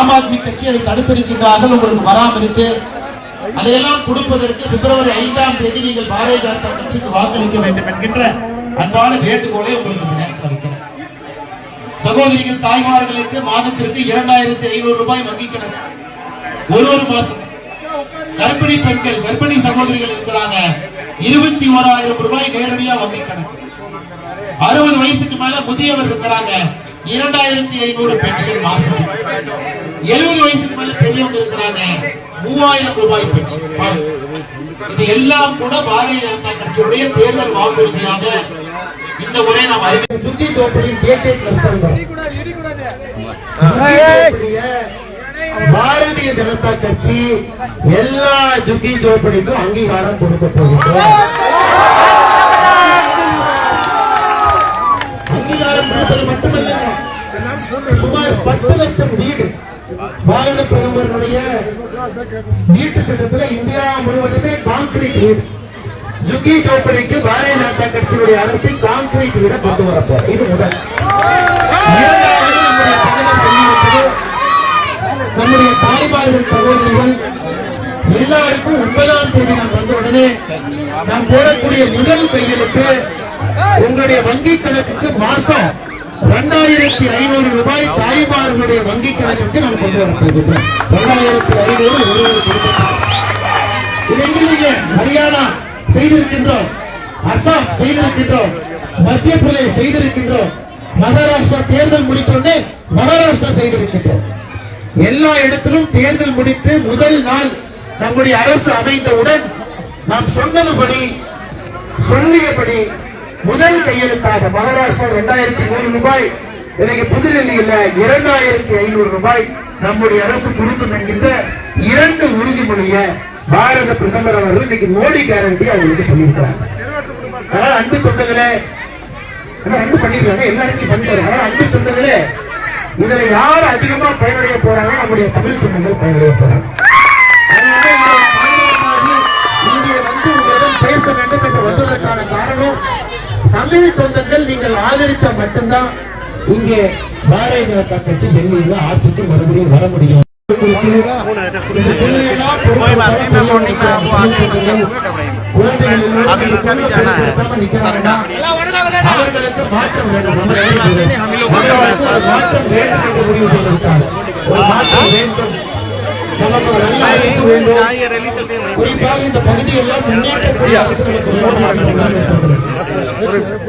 ஆம் ஆத்மி கட்சி அதை தடுத்திருக்கின்றார்கள் உங்களுக்கு வராமல் இருக்கு. அதையெல்லாம் கொடுப்பதற்கு பிப்ரவரி ஐந்தாம் தேதி நீங்கள் பாரதிய ஜனதா கட்சிக்கு வாக்களிக்க வேண்டும் என்கின்ற அன்பான வேண்டுகோளை உங்களுக்கு நேரத்தில் சகோதரிகள் தாய்மார்களுக்கு மாதத்திற்கு இரண்டாயிரத்தி ஐநூறு ரூபாய் வங்கி கணக்கு ஒரு ஒரு மாசம். கர்ப்பிணி பெண்கள் கர்ப்பிணி சகோதரிகள் இருக்கிறாங்க. இருபத்தி ஓராயிரம் ரூபாய் நேரடியா வங்கி கணக்கு அறுபது வயசுக்கு மேல முதியவர் இருக்கிறாங்க. இரண்டாயிரத்தி ஐநூறு பென்ஷன் மாசம். எழுபது வயசுக்கு மேல பெரியவங்க இருக்கிறாங்க. மூவாயிரம் ரூபாய் பென்ஷன். இது எல்லாம் கூட பாரதிய ஜனதா கட்சியுடைய தேர்தல் வாக்குறுதியாக இந்த முறை நாம் அறிவி சுத்தி தோப்பலின் கேகே கிளஸ்டர் பாரதிய ஜனதா கட்சி எல்லா ஜுகி ஜோப்படிக்கும் அங்கீகாரம் கொடுக்க போகிறோம் அங்கீகாரம் கொடுப்பது மட்டுமல்ல சுமார் பத்து லட்சம் வீடு பாரத பிரதமருடைய வீட்டு திட்டத்துல இந்தியா முழுவதுமே கான்கிரீட் வீடு. யுகி ஜோப்படிக்கு பாரதிய ஜனதா கட்சியுடைய அரசு கான்கிரீட் வீட கொண்டு வரப்போம் இது முதல். நம்முடைய நம்முடைய தாய்மார்கள் சகோதரிகள் எல்லாருக்கும் ஒன்பதாம் தேதி நாம் வந்த உடனே நாம் போடக்கூடிய முதல் கையெழுத்து உங்களுடைய வங்கி கணக்குக்கு மாசம் இரண்டாயிரத்தி ஐநூறு ரூபாய் தாய்மார்களுடைய வங்கி கணக்குக்கு நாம் கொண்டு வர இரண்டாயிரத்தி ஐநூறு ஒருவர் ஹரியானா செய்திருக்கின்றோம் அசாம் செய்திருக்கின்றோம் மத்திய பிரதேஷ் செய்திருக்கின்றோம் மகாராஷ்டிரா தேர்தல் முடித்தோடனே மகாராஷ்டிரா செய்திருக்கின்றோம். எல்லா இடத்திலும் தேர்தல் முடித்து முதல் நாள் நம்முடைய அரசு அமைந்தவுடன் நாம் சொன்னதுபடி சொல்லியபடி முதல் கையெழுத்தாக மகாராஷ்டிரா இரண்டாயிரத்தி நூறு ரூபாய் இன்னைக்கு புதுடெல்லியில இரண்டாயிரத்தி ஐநூறு ரூபாய் நம்முடைய அரசு கொடுக்கும் என்கின்ற இரண்டு உறுதிமொழியை பாரத பிரதமர் அவர்கள் இன்னைக்கு மோடி கேரண்டி அவங்களுக்கு சொல்லியிருக்கிறாங்க அதனால அன்பு சொந்தங்களே அன்பு பண்ணிருக்காங்க எல்லாருக்கும் இடத்தையும் பண்ணிட்டாரு? அன்பு சொந்தங்களே இதுல யார் அதிகமா பயனடைய போறாங்க நம்முடைய தமிழ் சொந்தங்கள் பயனடைய போறாங்க அதனால இந்த காரணமாக இங்கே வந்து உங்களிடம் பேச வேண்டும் என்று வந்ததற்கான காரணம் தமிழ் சொந்தங்கள் நீங்கள் ஆதரிச்சா மட்டும்தான் இங்கே பாரதிய ஜனதா கட்சி டெல்லியில ஆட்சிக்கு மறுபடியும் வர முடியும். அவர்களுக்கு மாற்றம் வேண்டும். மாற்றம் வேண்டும். என்று முடிவு செய்திருக்காங்க ஒரு மாற்றம் வேண்டும். நமக்கு நல்ல அரசு வேண்டும் குறிப்பாக இந்த பகுதியெல்லாம் முன்னேற்றக்கூடிய அரசு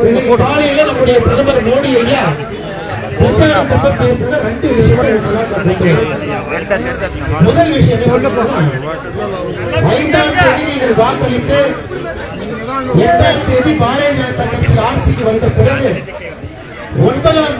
நமக்கு காலையில நம்முடைய பிரதமர் மோடி ஐயா முதல் விஷயம் ஐந்தாம் தேதி நீங்கள் வாக்களித்து எட்டாம் தேதி பாரதிய ஜனதா கட்சி ஆட்சிக்கு வந்த பிறகு ஒன்பதாம்